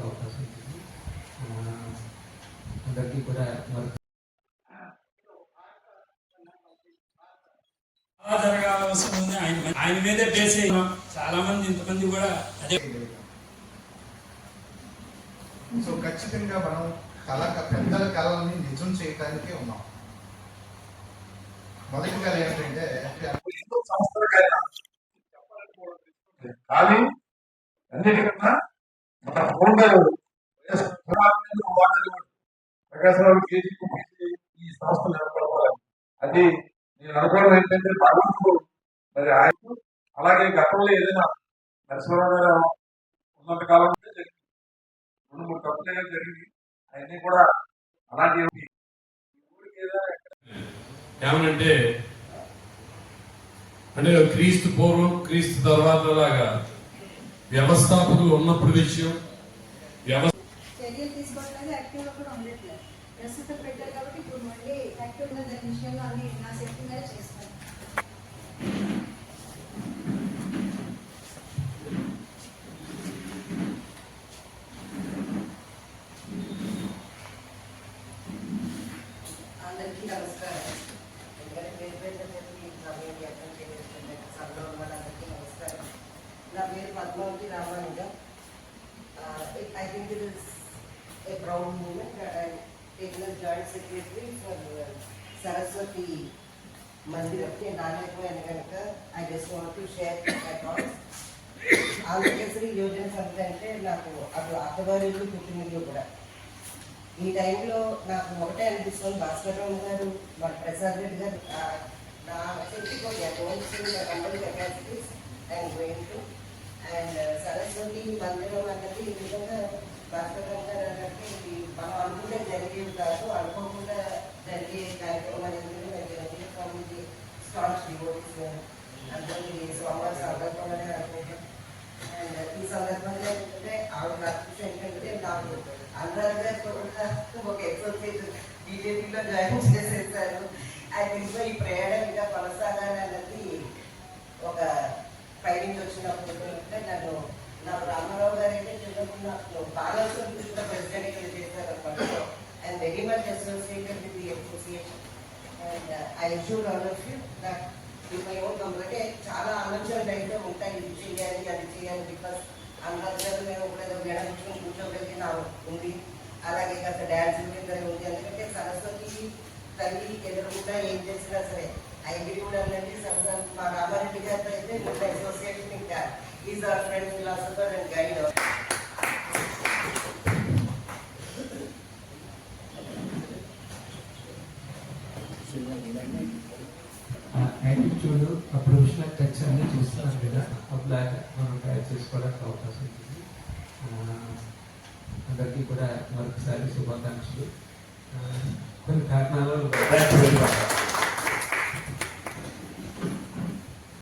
అవకాశం అందరికీ కూడా ఉంది ఆయన ఆయన మీదే బేస్ చాలా మంది ఇంతమంది కూడా అదే సో ఖచ్చితంగా మనం కళ పెద్దల కళల్ని నిజం చేయటానికే ఉన్నాం. మొదటి ఏంటంటే కానీ అన్నిటికన్నా మన ఫౌండర్ ప్రకాశరావు ఈ సంస్థలు ఏర్పడవాలి అది నేను అనుకోవడం ఏంటంటే భగవంతుడు మరి ఆయన అలాగే గతంలో ఏదైనా నరసింహరావు గారు ఉన్నంత కాలం జరిగింది. రెండు మూడు తప్పులు జరిగింది. అవన్నీ కూడా అలాంటి ఊరికి ఏదైనా ఏమనంటే అంటే క్రీస్తు పూర్వం క్రీస్తు తర్వాత లాగా వ్యవస్థాపకులు ఉన్నప్పుడు విషయం వ్యవస్థ అందరికీ నమస్కారం. ఎందుకంటే పేరు పేరు చెప్పి సమయం వ్యక్తం చేయలేదు సభలో ఉన్న వాళ్ళందరికీ నమస్కారం నా పేరు Padmavathi Ramanujam I think it is a proud moment and taking joint secretary for Saraswathi Mandiram నేను రాలేకపోయాను కనుక I just want to share my thoughts Andhrakesari Yojana Samiti అంటే నాకు అటు అత్తగారి ఇల్లు పుట్టినిల్లు కూడా ఈ టైంలో నాకు ఒకటే అనిపిస్తుంది భాస్కర్ రావు గారు మన ప్రసాద్ రెడ్డి గారు నా శక్తి కొద్ది capacities and going to and Saraswati మందిరం అన్నది ఈ విధంగా భాస్కర్ రావు గారు అన్నది ఇది మనం అనుకుంటే జరిగేవి కాదు అనుకోకుండా జరిగే కార్యక్రమాలు అనేది కమిటీ స్టార్ట్స్ అందరికీ స్వామివారి సందర్భంగానే అనుకుంటాం అండ్ ఈ సందర్భంగా ఏంటంటే ఆవిడ నాకు ఏంటంటే నాకు అందరి గారు కూడా ఒక ఎక్సర్సైజ్ బీజేపీలో జాయిన్ చేసేసారు ఆయన ఇంట్లో ఈ ప్రయాణం ఇంకా కొనసాగాలి అన్నది ఒక పైనుంచి వచ్చినప్పుడు అంటే నన్ను నాకు రామారావు గారు అయితే చిన్నప్పుడు నాకు బాగా ప్రెసిడెంట్ ఇక్కడ చేశారు అప్పట్లో and very much associated with the association and I should all of you that my own company చాలా ఆలోచనలు అయితే ఉంటాయి ఇది చేయాలి అది చేయాలి బికాస్ అందరూ మేము కూడా ఏదో మేడం కూర్చొని నా ఉంది అలాగే కాస్త డ్యాన్స్ మీద ఉంది. ఎందుకంటే సరస్వతి తల్లి ఎదురకుండా ఏం చేసినా సరే ఐబీ కూడా అన్నది సంవత్సరం మా రామారెడ్డి గారితో అయితే ముందు అసోసియేషన్ ఇంకా is our friend philosopher and guide attitude ఆ ప్రొఫెషనల్ టచ్ అన్ని చూస్తున్నాం కదా. అట్లాగా మనం తయారు చేసుకోవడానికి అవకాశం ఉంటుంది. అందరికీ కూడా మరొకసారి శుభాకాంక్షలు. కొన్ని కారణాలు